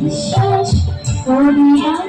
বিশ্বাস করিয়া